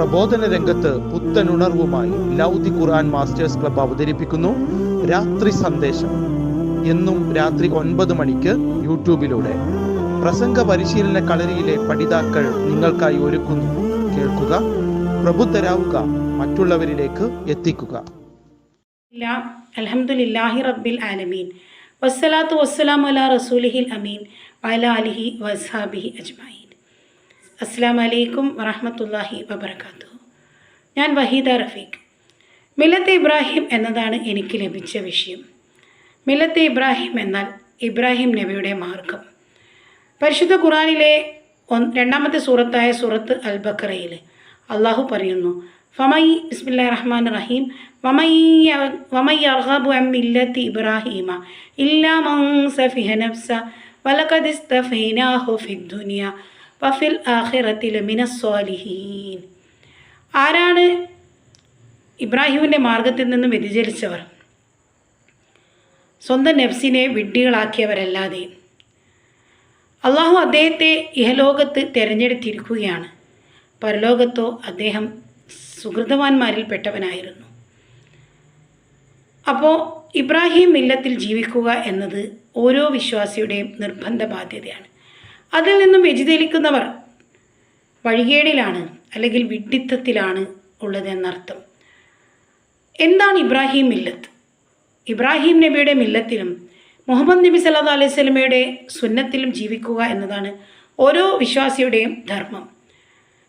പ്രബോധന രംഗത്ത് പുത്തനുണർവുമായി ലൗദി ഖുർആൻ masters club അവതരിപ്പിക്കുന്നു. രാത്രി സന്ദേശം. എന്നും രാത്രി ഒൻപത് മണിക്ക് യൂട്യൂബിലൂടെ. പ്രസംഗ പരിശീലന കളരിയിലെ പഠിതാക്കൾ നിങ്ങൾക്കായി ഒരുക്കുന്നു. കേൾക്കുക പ്രബുദ്ധരാവുക മറ്റുള്ളവരിലേക്ക് എത്തിക്കുക. അലഹമുല്ലാഹി റബ്ബിൽ ആലമീൻ. വസ്സലാത്തു റസൂലിഹിൽ അമീൻ. വസ്ഹാബിഹി അസ്സാം വലൈക്കും വറഹമത്തല്ലാഹി വബർക്കാത്തു ഞാൻ വഹീദ റഫീഖ്. മിലത്ത് ഇബ്രാഹിം എന്നതാണ് എനിക്ക് ലഭിച്ച വിഷയം. മിലത്ത് ഇബ്രാഹിം എന്നാൽ ഇബ്രാഹിം നബിയുടെ മാർഗം. പരിശുദ്ധ ഖുറാനിലെ രണ്ടാമത്തെ സൂറത്തായ സൂറത്ത് അൽ ബക്കറയിൽ അള്ളാഹു പറയുന്നു ഫമൈ ബിസ്മില്ലാ റഹ്മാൻ റഹീം വമൈ വമൈ അർഹബു അം മില്ലത്തി ഇബ്രാഹീമ ഇല്ലാ മൻ സഫിഹ നഫ്സ വലഖദ് വഫിൽ ആഹിറത്തിൽ മിനസ്വാലിഹീൻ ആരാണ് ഇബ്രാഹിമിന്റെ മാർഗത്തിൽ നിന്നും വ്യതിചലിച്ചവർ? സ്വന്തം നഫ്സിനെ വിഡ്ഢികളാക്കിയവരല്ലാതെ. അള്ളാഹു അദ്ദേഹത്തെ ഇഹലോകത്ത് തിരഞ്ഞെടുത്തിരിക്കുകയാണ്. പരലോകത്തോ അദ്ദേഹം സുഹൃതവാന്മാരിൽ പെട്ടവനായിരുന്നു. അപ്പോൾ ഇബ്രാഹിം മില്ലത്തിൽ ജീവിക്കുക എന്നത് ഓരോ വിശ്വാസിയുടെയും നിർബന്ധ ബാധ്യതയാണ് അതിൽ നിന്നും വ്യതിചലിക്കുന്നവർ വഴികേടിലാണ് അല്ലെങ്കിൽ വിഡ്ഢിത്തത്തിലാണ് ഉള്ളതെന്നർത്ഥം. എന്താണ് ഇബ്രാഹിം മില്ലത്ത്? ഇബ്രാഹിം നബിയുടെ മില്ലത്തിലും മുഹമ്മദ് നബി സല്ലാ അലൈഹി സ്വലമയുടെ സുന്നത്തിലും ജീവിക്കുക എന്നതാണ് ഓരോ വിശ്വാസിയുടെയും ധർമ്മം.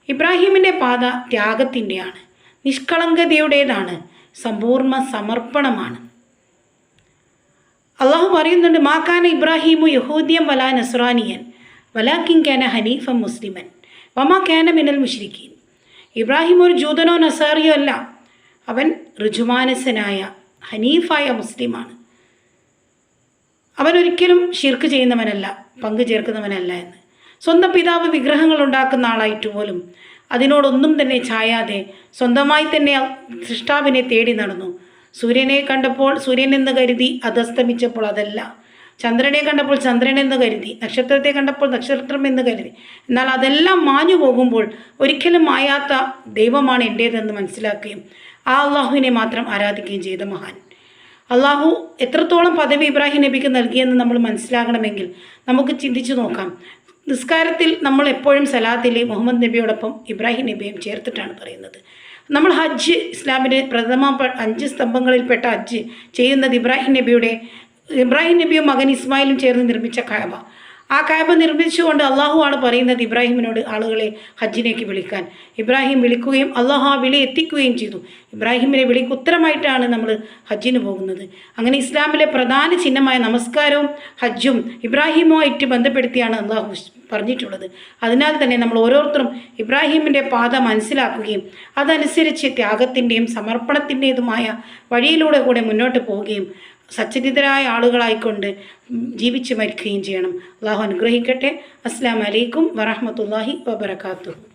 ഇബ്രാഹിമിന്റെ പാത ത്യാഗത്തിന്റെയാണ് നിഷ്കളങ്കതയുടേതാണ്. സമ്പൂർണ സമർപ്പണമാണ്. അള്ളാഹു പറയുന്നുണ്ട് മാക്കാന ഇബ്രാഹിമു യഹൂദിയം വലാ നസ്രാനിയൻ. വലാക്കിൻ കാന ഹനീഫ മുസ്ലിമൻ. വമ കാന മിനൽ മുഷ്രിഖീൻ ഇബ്രാഹിം ഒരു ജൂതനോ നസാറിയോ അല്ല. അവൻ ഋജുമാനസനായ ഹനീഫായ മുസ്ലിമാണ്. അവൻ ഒരിക്കലും ഷിർക്ക് ചെയ്യുന്നവനല്ല പങ്കു ചേർക്കുന്നവനല്ല എന്ന്. സ്വന്തം പിതാവ് വിഗ്രഹങ്ങൾ ഉണ്ടാക്കുന്ന ആളായിട്ട് പോലും അതിനോടൊന്നും തന്നെ ചായാതെ സ്വന്തമായി തന്നെ സൃഷ്ടാവിനെ തേടി നടന്നു. സൂര്യനെ കണ്ടപ്പോൾ സൂര്യൻ എന്ന് കരുതി അതസ്തമിച്ചപ്പോൾ അതല്ല. ചന്ദ്രനെ കണ്ടപ്പോൾ ചന്ദ്രൻ എന്ന് കരുതി നക്ഷത്രത്തെ കണ്ടപ്പോൾ നക്ഷത്രം എന്ന് കരുതി. എന്നാൽ അതെല്ലാം മാഞ്ഞു പോകുമ്പോൾ ഒരിക്കലും മായാത്ത ദൈവമാണ് എന്റേതെന്ന് മനസ്സിലാക്കുകയും ആ അള്ളാഹുവിനെ മാത്രം ആരാധിക്കുകയും ചെയ്ത മഹാൻ. അള്ളാഹു എത്രത്തോളം പദവി ഇബ്രാഹിം നബിക്ക് നൽകിയെന്ന് നമ്മൾ മനസ്സിലാകണമെങ്കിൽ നമുക്ക് ചിന്തിച്ചു നോക്കാം. നിസ്കാരത്തിൽ നമ്മൾ എപ്പോഴും സലാത്തിലെ മുഹമ്മദ് നബിയോടൊപ്പം ഇബ്രാഹിം നബിയും ചേർത്തിട്ടാണ് പറയുന്നത്. നമ്മൾ ഹജ്ജ് ഇസ്ലാമിന്റെ പ്രഥമ അഞ്ച് സ്തംഭങ്ങളിൽപ്പെട്ട ഹജ്ജ് ചെയ്യുന്നത് ഇബ്രാഹിം നബിയുടെ ഇബ്രാഹിം നബിയും മകൻ ഇസ്മായിലും ചേർന്ന് നിർമ്മിച്ച കായബ. ആ കായബ നിർമ്മിച്ചുകൊണ്ട് അള്ളാഹു ആണ് പറയുന്നത് ഇബ്രാഹിമിനോട് ആളുകളെ ഹജ്ജിനേക്ക് വിളിക്കാൻ. ഇബ്രാഹിം വിളിക്കുകയും അള്ളാഹു ആ വിളി എത്തിക്കുകയും ചെയ്തു. ഇബ്രാഹിമിനെ വിളിക്ക് ഉത്തരമായിട്ടാണ് നമ്മൾ ഹജ്ജിന് പോകുന്നത്. അങ്ങനെ ഇസ്ലാമിലെ പ്രധാന ചിഹ്നമായ നമസ്കാരവും ഹജ്ജും ഇബ്രാഹിമുമായിട്ട് ബന്ധപ്പെടുത്തിയാണ് അള്ളാഹു പറഞ്ഞിട്ടുള്ളത്. അതിനാൽ തന്നെ നമ്മൾ ഓരോരുത്തരും ഇബ്രാഹിമിന്റെ പാത മനസ്സിലാക്കുകയും അതനുസരിച്ച് ത്യാഗത്തിന്റെയും സമർപ്പണത്തിന്റെതുമായ വഴിയിലൂടെ കൂടെ മുന്നോട്ട് പോവുകയും സച്ചരിതരായ ആളുകളായിക്കൊണ്ട് ജീവിച്ചു മരിക്കുകയും ചെയ്യണം. അള്ളാഹു അനുഗ്രഹിക്കട്ടെ. അസ്സാം വലൈക്കും വറഹമത്തല്ലാഹി വബർക്കാത്തു